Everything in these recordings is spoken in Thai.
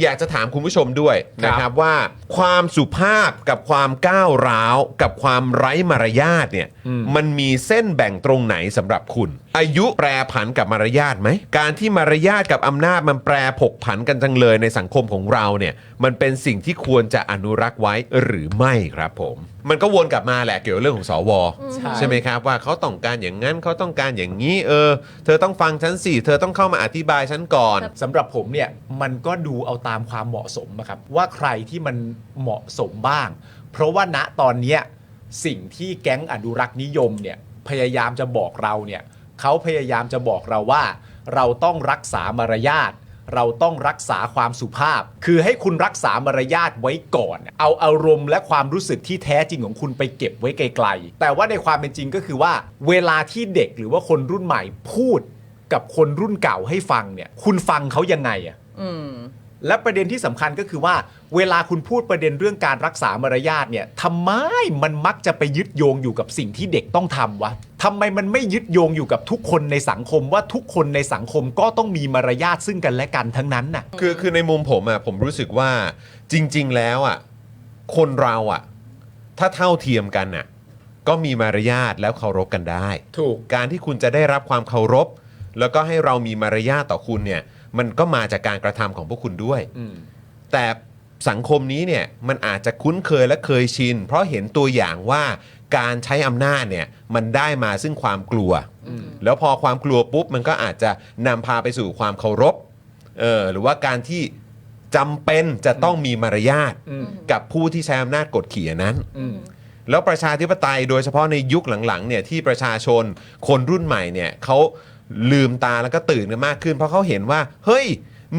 อยากจะถามคุณผู้ชมด้วยครับนะครับว่าความสุภาพกับความก้าวร้าว กับความไร้มารยาทเนี่ยมันมีเส้นแบ่งตรงไหนสำหรับคุณ อายุแปรผันกับมารยาทไหม การที่มารยาทกับอำนาจมันแปรผกผันกันจังเลยในสังคมของเราเนี่ยมันเป็นสิ่งที่ควรจะอนุรักษ์ไว้หรือไม่ครับผม มันก็วนกลับมาแหละเกี่ยวกับเรื่องของสวใช่ ใช่ไหมครับว่าเขาต้องการอย่างนั้นเขาต้องการอย่างนี้ เออ เธอต้องฟังฉันสิเธอต้องเข้ามาอธิบายฉันก่อน สำหรับผมเนี่ยมันก็ดูเอาตามความเหมาะสมอะครับ ว่าใครที่มันเหมาะสมบ้าง เพราะว่าณตอนเนี้ยสิ่งที่แก๊งอนุรักษ์นิยมเนี่ยพยายามจะบอกเราเนี่ย เขาพยายามจะบอกเราว่า เราต้องรักษามารยาทเราต้องรักษาความสุภาพ คือให้คุณรักษามารยาทไว้ก่อน เอาอารมณ์และความรู้สึกที่แท้จริงของคุณไปเก็บไว้ไกลๆ แต่ว่าในความเป็นจริงก็คือว่า เวลาที่เด็กหรือว่าคนรุ่นใหม่พูดกับคนรุ่นเก่าให้ฟังเนี่ย คุณฟังเขายังไงอะอืม และประเด็นที่สำคัญก็คือว่า เวลาคุณพูดประเด็นเรื่องการรักษามารยาทเนี่ยทำไมมันมักจะไปยึดโยงอยู่กับสิ่งที่เด็กต้องทำวะทำไมมันไม่ยึดโยงอยู่กับทุกคนในสังคมว่าทุกคนในสังคมก็ต้องมีมารยาทซึ่งกันและกันทั้งนั้นน่ะคือคือในมุมผมอะผมรู้สึกว่าจริง ๆ แล้วอะคนเราอะ ถ้าเท่าเทียมกันอะก็มีมารยาทแล้วเคารพกันได้ ถูกการที่คุณจะได้รับความเคารพ แล้วก็ให้เรามีมารยาทต่อคุณเนี่ย มันก็มาจากการกระทำของพวกคุณด้วย อืม แต่สังคมนี้เนี่ยมันอาจจะคุ้นเคยและเคยชิน เพราะเห็นตัวอย่างว่าการใช้อำนาจเนี่ยมันได้มาซึ่งความกลัวแล้วพอความกลัวปุ๊บมันก็อาจจะนำพาไปสู่ความเคารพเออหรือว่าการที่จำเป็นจะต้องมีมารยาทอืม กับผู้ที่ใช้อำนาจกดขี่อันนั้น อืม แล้วประชาธิปไตยโดยเฉพาะในยุคหลังๆเนี่ยที่ประชาชนคนรุ่นใหม่เนี่ยเขา ลืมตาแล้วก็ตื่นกันมากขึ้น เพราะเขาเห็นว่า เฮ้ย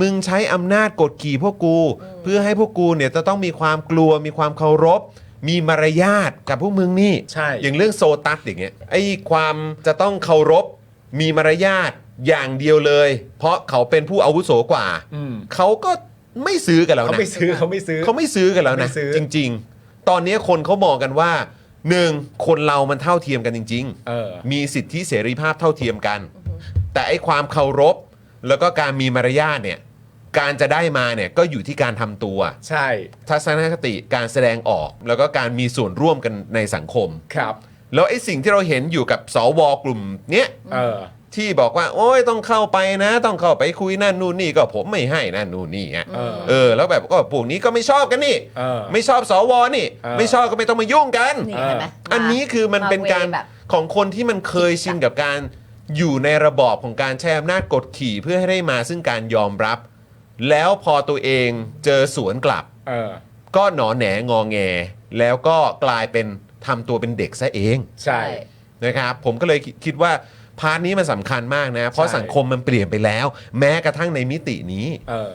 มึงใช้อำนาจกดขี่พวกกู เพื่อให้พวกกูเนี่ยจะต้องมีความกลัวมีความเคารพ มีมารยาทกับพวกมึงนี่ ใช่ อย่างเรื่องโซตัสอย่างเงี้ยไอ้ความจะต้องเคารพ มีมารยาทอย่างเดียวเลย เพราะเขาเป็นผู้อาวุโสกว่าอืม เขาก็ไม่ซื้อกันแล้วเขานะไม่ซื้อเขาไม่ซื้อ เขาไม่ซื้อกันแล้วนะไม่ซื้อ จริง ๆ ตอนนี้คนเขามองกันว่าหนึ่งคนเรามันเท่าเทียมกันจริง เออ ๆ มีสิทธิเสรีภาพเท่าเทียมกัน แต่ไอ้ความเคารพ แล้วก็การมีมารยาทเนี่ยการจะได้มาเนี่ยก็อยู่ที่การทำตัว ใช่ทัศนคติการแสดงออก แล้วก็การมีส่วนร่วมกันในสังคม ครับ แล้วไอ้สิ่งที่เราเห็นอยู่กับสวกลุ่มเนี้ยเออ ที่บอกว่า โอ้ยต้องเข้าไปนะ ต้องเข้าไปคุยนั่นนู่นนี่ก็ผมไม่ให้นั่นนู่นนี่อะเออ เออ แล้วแบบก็พวกนี้ก็ไม่ชอบกันนี่ เออ ไม่ชอบสวนี่ เออ ไม่ชอบก็ไม่ต้องมายุ่งกัน นี่เห็นไหมอันนี้คือมันเป็นการแบบ ของคนที่มันเคยชินกับการ อยู่ในระบอบของการใช้อำนาจกดขี่เพื่อให้ได้มาซึ่งการยอมรับ แล้วพอตัวเองเจอสวนกลับ เออ ก็หนอแหนงอแง แล้วก็กลายเป็นทำตัวเป็นเด็กซะเองใช่ นะครับผมก็เลยคิดว่าพาร์ทนี้มันสำคัญมากนะ เพราะใช่ สังคมมันเปลี่ยนไปแล้ว แม้กระทั่งในมิตินี้ เออ